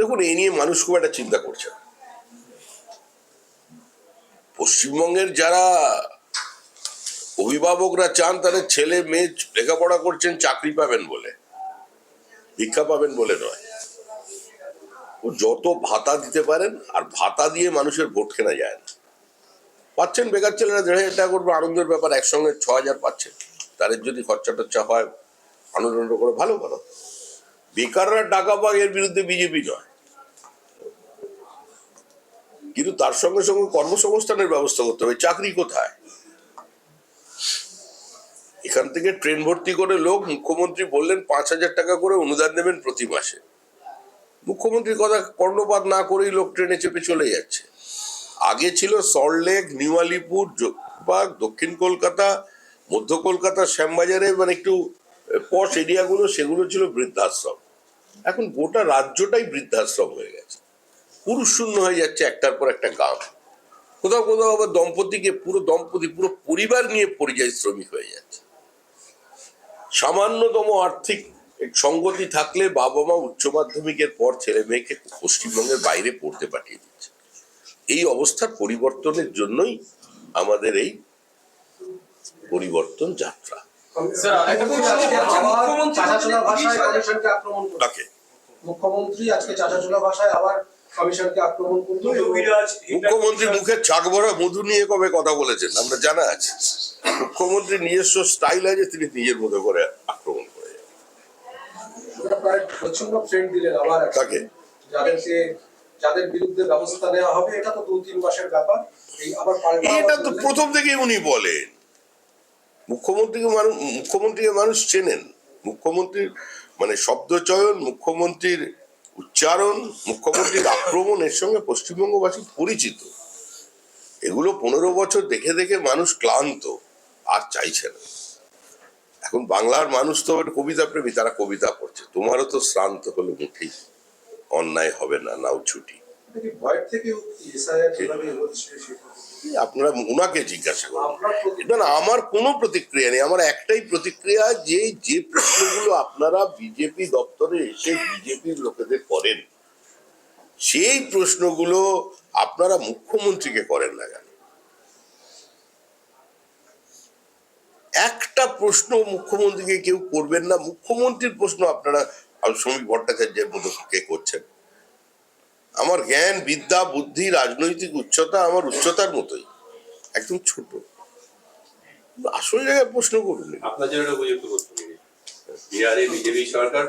দেখুন এই নিয়ে মানুষ খুব একটা চিন্তা করছে পশ্চিমবঙ্গের যারা অভিভাবকরা চান, তাদের ছেলে মেয়ে লেখাপড়া করছেন, চাকরি পাবেন বলে। ভিক্ষা পাবেন বলে নয়। ও যত ভাতা দিতে পারেন, আর ভাতা দিয়ে মানুষের ভোট কেনা যায় না। পাচ্ছেন, বেকার ছেলেরা দেড় হাজার টাকা করবে, আনন্দের ব্যাপার, একসঙ্গে ছ হাজার পাচ্ছেন। তাদের যদি খরচা টরচা হয়, আনন্দ করে, ভালো ভালো বেকাররা টাকা পায়, এর বিরুদ্ধে বিজেপি নয়। কিন্তু তার সঙ্গে সঙ্গে কর্মসংস্থানের ব্যবস্থা করতে হবে। চাকরি কোথায়? এখান থেকে ট্রেন ভর্তি করে লোক মুখ্যমন্ত্রী বললেন পাঁচ হাজার টাকা করে অনুদান দেবেন প্রতি মাসে। মুখ্যমন্ত্রীর কথা কর্ণপাত না করেই লোক ট্রেনে চেপে চলে যাচ্ছে। আগে ছিল সল্টলেক নিউ আলিপুর, যোগবাগ, দক্ষিণ কলকাতা, মধ্য কলকাতা, শ্যামবাজারে মানে একটু পশ এরিয়াগুলো, সেগুলো ছিল বৃদ্ধাশ্রম। এখন গোটা রাজ্যটাই বৃদ্ধাশ্রম হয়ে গেছে। পুরুষ শূন্য হয়ে যাচ্ছে একটার পর একটা গ্রাম কোথাও কোথাও আবার দম্পতিকে পুরো দম্পতি পুরো পরিবার নিয়ে পরিযায়ী শ্রমিক হয়ে যাচ্ছে। সামান্যতম আর্থিক সঙ্গতি থাকলে বাবা মা উচ্চ মাধ্যমিকের পর ছেলে মেয়েকে পশ্চিমবঙ্গের বাইরে পড়তে পাঠিয়ে দিচ্ছে। এই অবস্থার পরিবর্তনের জন্যই আমাদের এই পরিবর্তন যাত্রা। স্যার, আরেকটা প্রশ্ন আছে, মুখ্যমন্ত্রী আজকে চাচাচোলা ভাষায় আবার কমিশনকে আক্রমণ করল মুখ্যমন্ত্রী মুখে ছাক ভরা মধু নিয়ে কবে কথা বলেছেন? আমরা জানা আছে। মুখ্যমন্ত্রী নিজস্ব স্টাইল আছে তিনি নিজের মতো করে আক্রমণ করে। তাকে যাদেরকে যাদের বিরুদ্ধে ব্যবস্থা নেওয়া হবে এটা তো দু তিন মাসের ব্যাপার। এই আবার পাল্টা এটা তো প্রথম থেকেই উনি বলেন। মুখ্যমন্ত্রীকে মানুষ মুখ্যমন্ত্রীকে মানুষ চেনেন। মুখ্যমন্ত্রীর মানে শব্দচয়ন মুখ্যমন্ত্রীর উচ্চারণ, মুখ্যমন্ত্রীর আক্রমণ, এর সঙ্গে পশ্চিমবঙ্গবাসী পরিচিত। এগুলো পনেরো বছর দেখে দেখে মানুষ ক্লান্ত, আর চাইছে না। এখন বাংলার মানুষ তো কবিতা প্রেমী, তারা কবিতা পড়ছে। তোমারও তো শ্রান্ত হলো মুঠি অন্যায় হবে না, নাও ছুটি। ভয় থেকে আপনারা ওনাকে জিজ্ঞাসা করুন। না না আমার কোনো প্রতিক্রিয়া নেই। আমার একটাই প্রতিক্রিয়া যে যে প্রশ্নগুলো আপনারা বিজেপি দপ্তরে এসে বিজেপির লোকেদের করেন সেই প্রশ্নগুলো আপনারা মুখ্যমন্ত্রীকে করেন না কেন? একটা প্রশ্ন মুখ্যমন্ত্রীকে কেউ করবেন না। মুখ্যমন্ত্রীর প্রশ্ন আপনারা শ্রমিক ভট্টাচার্যের মতো কে করছেন? আমার জ্ঞান, বিদ্যা, বুদ্ধি, রাজনৈতিক উচ্চতা আমার উচ্চতার মতোই। একদম ছোট। আসল জায়গায় প্রশ্ন করুন। আপনার বিহারে বিজেপি সরকার